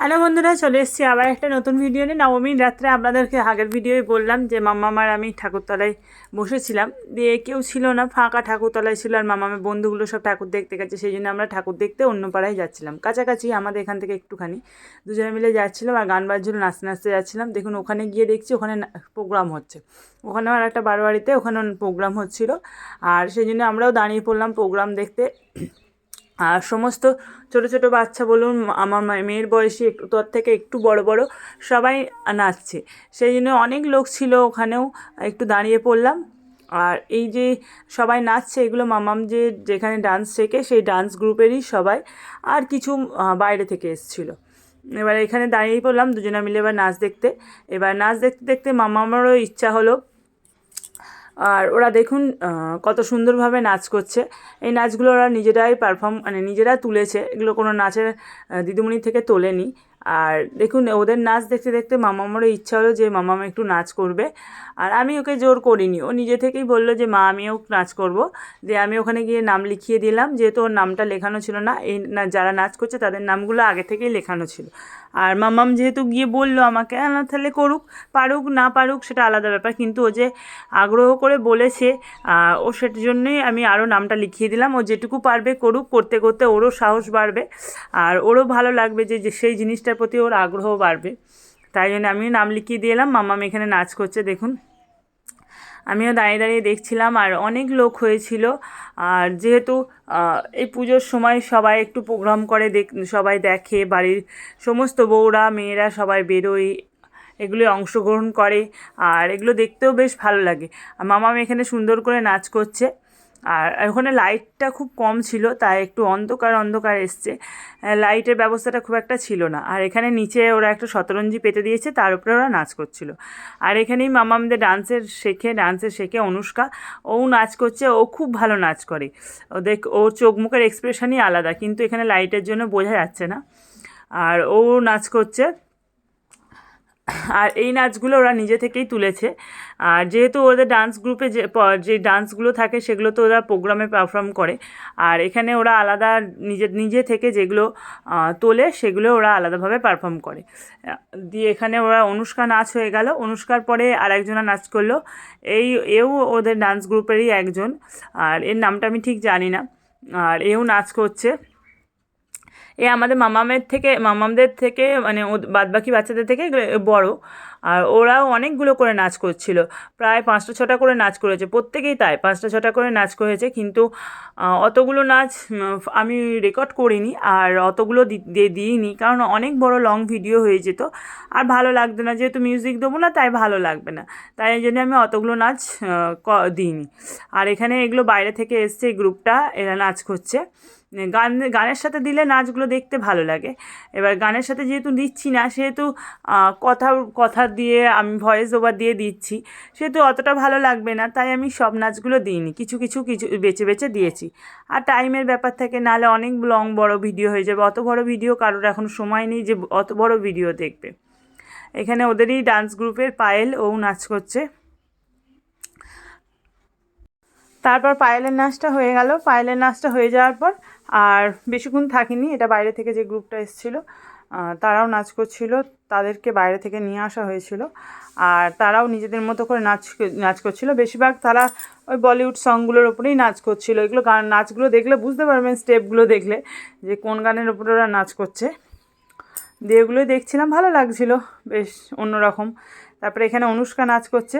Hello বন্ধুরা, চলে এসেছি আবার একটা নতুন ভিডিও নিয়ে। নবমীর রাত্রে আপনাদেরকে আগের ভিডিওয়ে বললাম যে মামামার আমি ঠাকুরতলায় বসেছিলাম। দিয়ে কেউ ছিল না, ফাঁকা ঠাকুরতলায় ছিল আর মামামের বন্ধুগুলো সব ঠাকুর দেখতে গেছে, সেই জন্য আমরা ঠাকুর দেখতে অন্য পাড়ায় যাচ্ছিলাম। কাছাকাছি আমাদের এখান থেকে একটুখানি। দুজনে মিলে যাচ্ছিলাম আর গান বাজছিল, নাচতে নাচতে যাচ্ছিলাম। দেখুন, ওখানে গিয়ে দেখছি ওখানে প্রোগ্রাম হচ্ছে। ওখানে আর একটা বারোয়ারিতে ওখানে প্রোগ্রাম হচ্ছিল। আর সেই জন্য আমরাও দাঁড়িয়ে পড়লাম প্রোগ্রাম দেখতে। আর সমস্ত ছোট ছোট বাচ্চা বলুন, আমার মেয়ের বয়সী একটু তোর থেকে একটু বড় বড় সবাই নাচছে। সেই জন্য অনেক লোক ছিল ওখানেও, একটু দাঁড়িয়ে পড়লাম। আর এই যে সবাই নাচছে, এগুলো মামাম যে যেখানে ডান্স শেখে, সেই ডান্স গ্রুপেরই সবাই আর কিছু বাইরে থেকে এসেছিল। এবার এখানে দাঁড়িয়ে পড়লাম, দুজনে মিলে এবার নাচ দেখতে। এবার নাচ দেখতে দেখতে মামামারও ইচ্ছা হলো আর ওরা দেখুন কত সুন্দরভাবে নাচ করছে। এই নাচগুলো ওরা নিজেরাই পারফর্ম মানে নিজেরা তুলেছে। এগুলো কোনো নাচের দিদিমণি থেকে তোলেনি। আর দেখুন ওদের নাচ দেখতে দেখতে মামামারও ইচ্ছা হলো যে মামামা একটু নাচ করবে। আর আমি ওকে জোর করিনি। ও নিজে থেকেই বলল যে মা আমিও নাচ করব। যে আমি ওখানে গিয়ে নাম লিখিয়ে দিলাম। যেহেতু ওর নামটা লেখানো ছিল না এই না যারা নাচ করছে তাদের নামগুলো আগে থেকেই লেখানো ছিল। আর মামাম যেহেতু গিয়ে বলল আমাকে "হ্যাঁ, না তাহলে করুক পারুক না পারুক সেটা আলাদা ব্যাপার। কিন্তু ও যে আগ্রহ করে বলেছে ও সেটার জন্যই আমি আরও নামটা লিখিয়ে দিলাম। ও যেটুকু পারবে করুক করতে করতে ওরও সাহস বাড়বে। আর ওরও ভালো লাগবে যে যে সেই জিনিসটার প্রতি ওর আগ্রহ বাড়বে। তাই জন্য আমিও নাম লিখিয়ে দিয়ে এলাম। মামাম এখানে নাচ করছে, দেখুন। আমিও দাঁড়িয়ে দাঁড়িয়ে দেখছিলাম আর অনেক লোক হয়েছিল। আর যেহেতু এই পুজোর সময় সবাই একটু প্রোগ্রাম করে, দেখ, সবাই দেখে, বাড়ির সমস্ত বউরা, মেয়েরা সবাই বেরোয় এগুলো অংশগ্রহণ করে, আর এগুলো দেখতেও বেশ ভালো লাগে। আর মামাম এখানে সুন্দর করে নাচ করছে। আর ওখানে লাইটটা খুব কম ছিল, তাই একটু অন্ধকার অন্ধকার এসছে। লাইটের ব্যবস্থাটা খুব একটা ছিল না। আর এখানে নিচে ওরা একটা শতরঞ্জি পেতে দিয়েছে, তার উপরে ওরা নাচ করছিল। আর এখানেই মামামদের ডান্সের শেখে ডান্সের শেখে অনুষ্কা। ও নাচ করছে, ও খুব ভালো নাচ করে। ও দেখ ওর চোখ মুখের এক্সপ্রেশনই আলাদা, কিন্তু এখানে লাইটের জন্য বোঝা যাচ্ছে না। আর ও নাচ করছে আর এই নাচগুলো ওরা নিজে থেকেই তুলেছে। আর যেহেতু ওদের ডান্স গ্রুপে যে যে ডান্সগুলো থাকে সেগুলো তো ওরা প্রোগ্রামে পারফর্ম করে। আর এখানে ওরা আলাদা নিজে নিজে থেকে যেগুলো তোলে সেগুলো ওরা আলাদাভাবে পারফর্ম করে। দিয়ে এখানে ওরা অনুষ্কা নাচ হয়ে গেল। অনুষ্কার পরে আর একজনা নাচ করল। এই, এও ওদের ডান্স গ্রুপেরই একজন। আর এর নামটা আমি ঠিক জানি না। আর এও নাচ করছে। এ আমাদের মামামের থেকে, মামামদের থেকে মানে বাদ বাকি বাচ্চাদের থেকে বড়। আর ওরাও অনেকগুলো করে নাচ করছিল। প্রায় পাঁচটা ছটা করে নাচ করেছে, প্রত্যেকেই তাই, পাঁচটা ছটা করে নাচ করেছে। কিন্তু অতগুলো নাচ আমি রেকর্ড করিনি আর অতগুলো দিইনি। কারণ অনেক বড় লং ভিডিও হয়ে যেত। আর ভালো লাগতো না, যেহেতু মিউজিক দেবো না, তাই ভালো লাগবে না। তাই এই জন্য আমি অতগুলো নাচ দিইনি। আর এখানে এগুলো বাইরে থেকে এসছে এই গ্রুপটা, এরা নাচ করছে। গান, গানের সাথে দিলে নাচগুলো দেখতে ভালো লাগে। এবার গানের সাথে যেহেতু দিচ্ছি না, সেহেতু কথা কথা দিয়ে আমি ভয়েস ওভার দিয়ে দিচ্ছি, সেহেতু অতটা ভালো লাগবে না, তাই আমি সব নাচগুলো দিইনি। কিছু কিছু কিছু বেছে বেছে দিয়েছি। আর টাইমের ব্যাপার থাকে, নাহলে অনেক লং বড় ভিডিও হয়ে যাবে। অত বড় ভিডিও কারোর এখন সময় নেই যে অত বড় ভিডিও দেখবে। এখানে ওদেরই ডান্স গ্রুপের পায়েল, ও নাচ করছে। তারপর পায়েলের নাচটা হয়ে গেল। পায়েলের নাচটা হয়ে যাওয়ার পর আর বেশিক্ষণ থাকিনি, এটা বাইরে থেকে যে গ্রুপটা এসেছিল তারাও নাচ করছিল, তাদেরকে বাইরে থেকে নিয়ে আসা হয়েছিল, আর তারাও নিজেদের মতো করে নাচ নাচ করছিল। বেশিরভাগ তারা ওই বলিউড সংগুলোর ওপরেই নাচ করছিল। এগুলো গান, নাচগুলো দেখলে বুঝতে পারবেন, স্টেপগুলো দেখলে, যে কোন গানের ওপরে ওরা নাচ করছে। দিয়ে এগুলোই দেখছিলাম, ভালো লাগছিল, বেশ অন্যরকম। তারপরে এখানে অনুষ্কা নাচ করছে।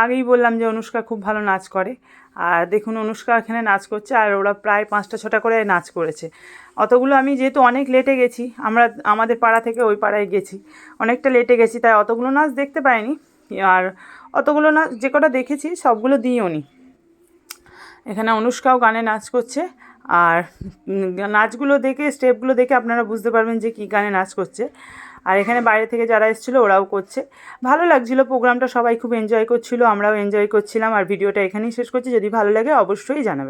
আগেই বললাম যে অনুষ্কা খুব ভালো নাচ করে। আর দেখুন, অনুষ্কা এখানে নাচ করছে আর ওরা প্রায় পাঁচটা ছটা করে নাচ করেছে। অতগুলো আমি যেহেতু অনেক লেটে গেছি, আমরা আমাদের পাড়া থেকে ওই পাড়ায় গেছি। অনেকটা লেটে গেছি, তাই অতগুলো নাচ দেখতে পাইনি। আর অতগুলো নাচ যে কটা দেখেছি, সবগুলো দিইও নি। এখানে অনুষ্কাও গানে নাচ করছে। আর নাচগুলো দেখে, স্টেপগুলো দেখে আপনারা বুঝতে পারবেন যে কী গানে নাচ করছে। আর এখানে বাইরে থেকে যারা এসেছিল ওরাও করছে। ভালো লাগছিল, প্রোগ্রামটা সবাই খুব এনজয় করছিল, আমরাও এনজয় করছিলাম, আর ভিডিওটা এখানেই শেষ করছি। যদি ভালো লাগে অবশ্যই জানাবেন।